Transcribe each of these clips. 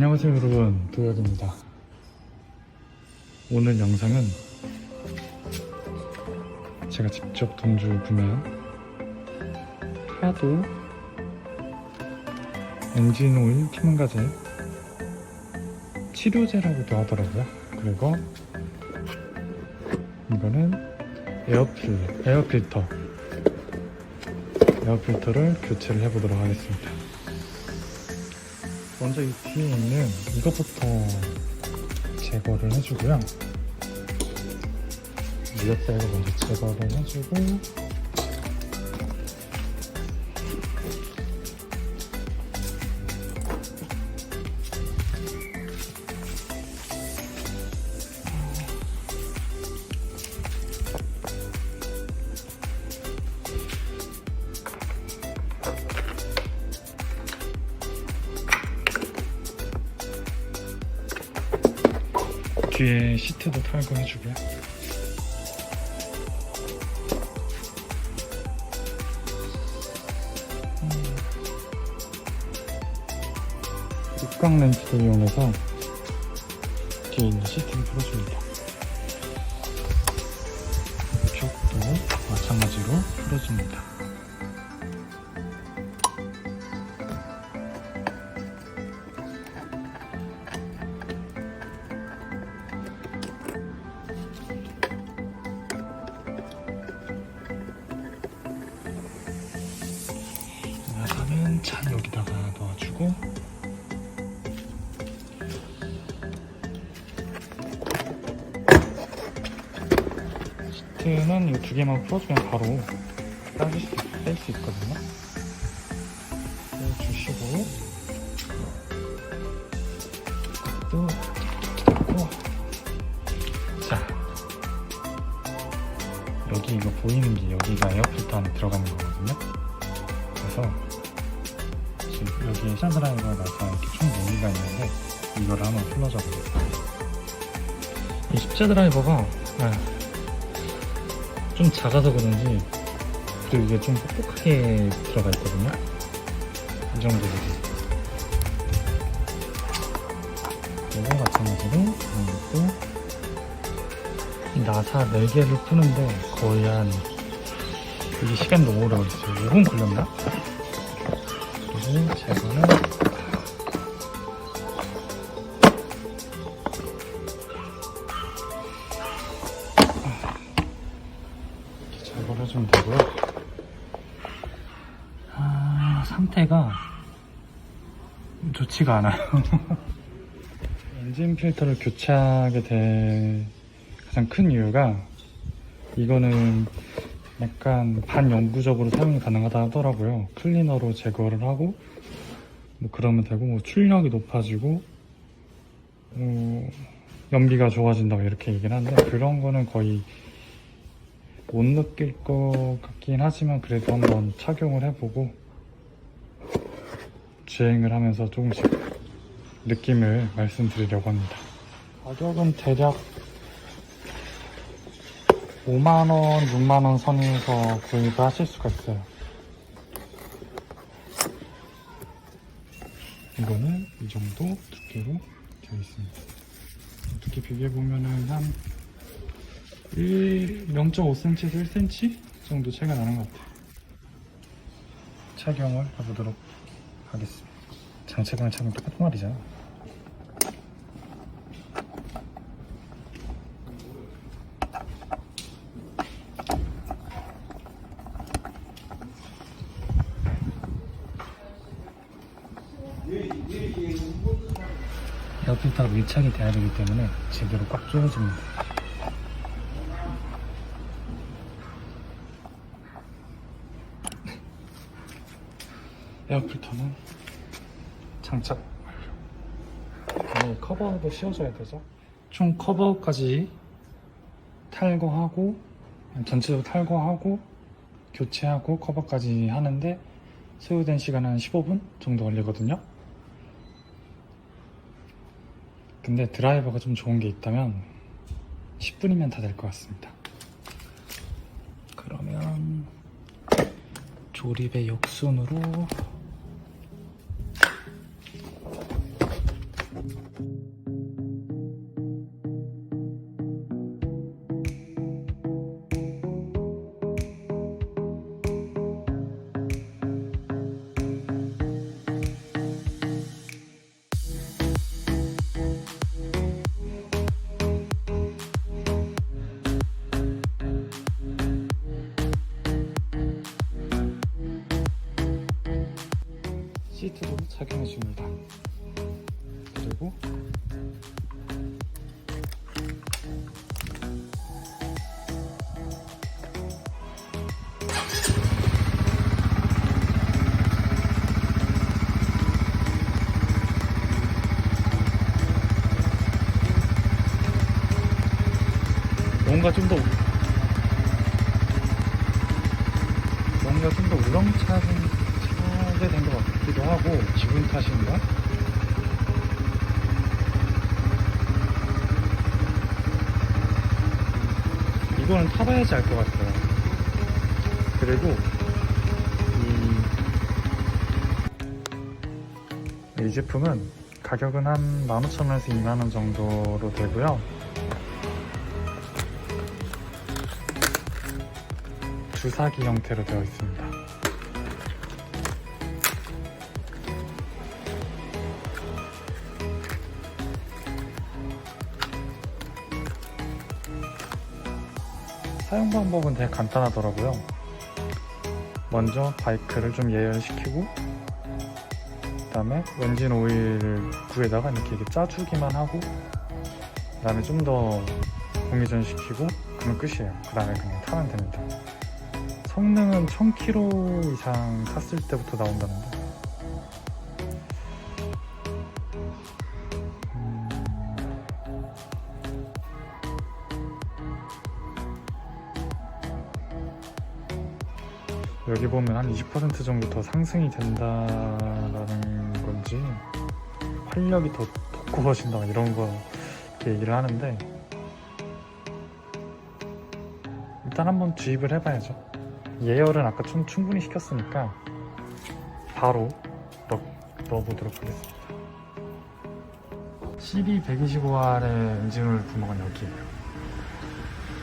안녕하세요 여러분. 도혁입니다. 오늘 영상은 제가 직접 돈 주고 구매한 하도 엔진 오일 피문가제 치료제라고도 하더라고요. 그리고 이거는 에어필, 에어필터. 에어필터를 교체를 해보도록 하겠습니다 먼저 이 뒤에 있는 이것부터 제거를 해주고요. 위에다가 먼저 제거를 해주고 뒤에 시트도 탈거 해주고요. 육각 렌치를 이용해서 뒤에 있는 시트를 풀어줍니다. 벽도 마찬가지로 풀어줍니다. 다가 넣어주고 시트는 이 두 개만 풀어주면 바로 뺄수 뺄수 있거든요. 빼주시고 또 닫고 자 여기 이거 보이는 게 여기가 에어필터 안에 들어가는 거거든요. 그래서 여기에 샤드라이버가 나서 이렇게 총 4개가 있는데 이걸 한번 풀어줘 보겠습니다. 이 십자 드라이버가 아, 좀 작아서 그런지 그리고 이게 좀 뻑뻑하게 들어가 있거든요. 이 정도 되지. 이거 마찬가지로 이 나사 4개를 푸는데 거의 한 이게 시간 너무 오래 걸렸어요. 5분 걸렸나? 그리고 제거는 이렇게 제거를 해주면 되고요. 아, 상태가 좋지가 않아요. 엔진 필터를 교체하게 된 가장 큰 이유가 이거는 약간 반영구적으로 사용이 가능하다 하더라고요. 클리너로 제거를 하고 뭐 그러면 되고 뭐 출력이 높아지고 어, 연비가 좋아진다고 이렇게 얘기를 하는데 그런 거는 거의 못 느낄 것 같긴 하지만 그래도 한번 착용을 해보고 주행을 하면서 조금씩 느낌을 말씀드리려고 합니다. 가격은 대략 5만원, 6만원 선에서 구입을 하실 수가 있어요. 이거는 이 정도 두께로 되어 있습니다. 두께 비교해보면은 한 1, 0.5cm에서 1cm 정도 차이가 나는 것 같아요. 착용을 해보도록 하겠습니다. 장착이랑 착용 똑같은 말이잖아. 에어필터가 밀착이 돼야 되기 때문에 제대로 꽉 조여줍니다. 에어필터는 장착 완료. 다음에 커버도 씌워줘야 되죠. 총 커버까지 탈거하고 전체적으로 탈거하고 교체하고 커버까지 하는데 소요된 시간은 한 15분 정도 걸리거든요. 근데 드라이버가 좀 좋은 게 있다면 10분이면 다 될 것 같습니다. 그러면 조립의 역순으로 되고 뭔가 좀 더 뭔가 좀 더 우렁차게 된 것 같기도 하고 기분 탓인가? 이거는 타봐야지 알 것 같아요. 그리고 이, 이 제품은 가격은 한 15,000원에서 2만원 정도로 되고요. 주사기 형태로 되어 있습니다. 사용 방법은 되게 간단하더라고요. 먼저 바이크를 좀 예열시키고, 그 다음에 엔진 오일을 구에다가 이렇게, 이렇게 짜주기만 하고, 그 다음에 좀 더 공기전시키고, 그러면 끝이에요. 그 다음에 그냥 타면 됩니다. 성능은 1000km 이상 탔을 때부터 나온다는데. 여기 보면 한 20% 정도 더 상승이 된다라는 건지 활력이 더 돋구어진다 이런 거 얘기를 하는데 일단 한번 주입을 해봐야죠. 예열은 아까 좀 충분히 시켰으니까 바로 넣, 넣어보도록 하겠습니다. CD 125R의 엔진오일 구멍은 여기에요.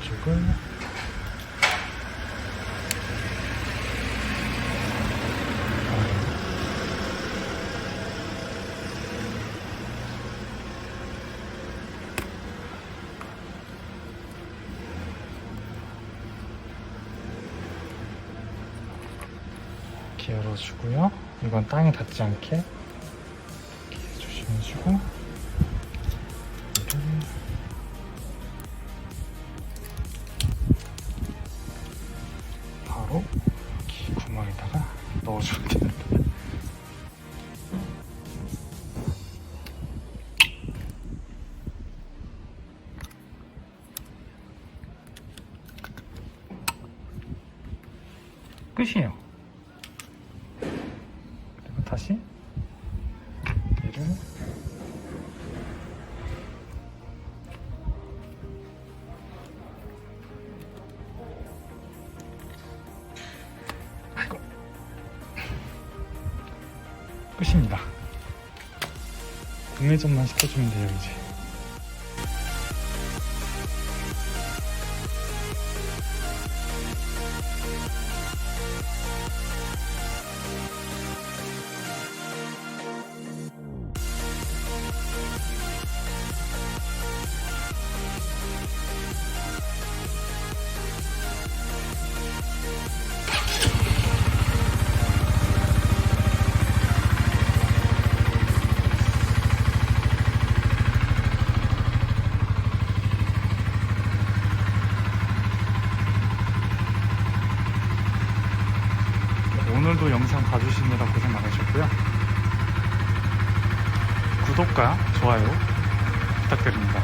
이쪽을 이렇게 열어주고요. 이건 땅에 닿지 않게 이렇게 조심해주고 바로 여기 구멍에다가 넣어주면 됩니다. 끝이에요. 다시 아이고 끝입니다. 공회전만 시켜주면 돼요 이제. 영상 봐주시느라 고생 많으셨고요. 구독과 좋아요 부탁드립니다.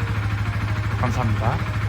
감사합니다.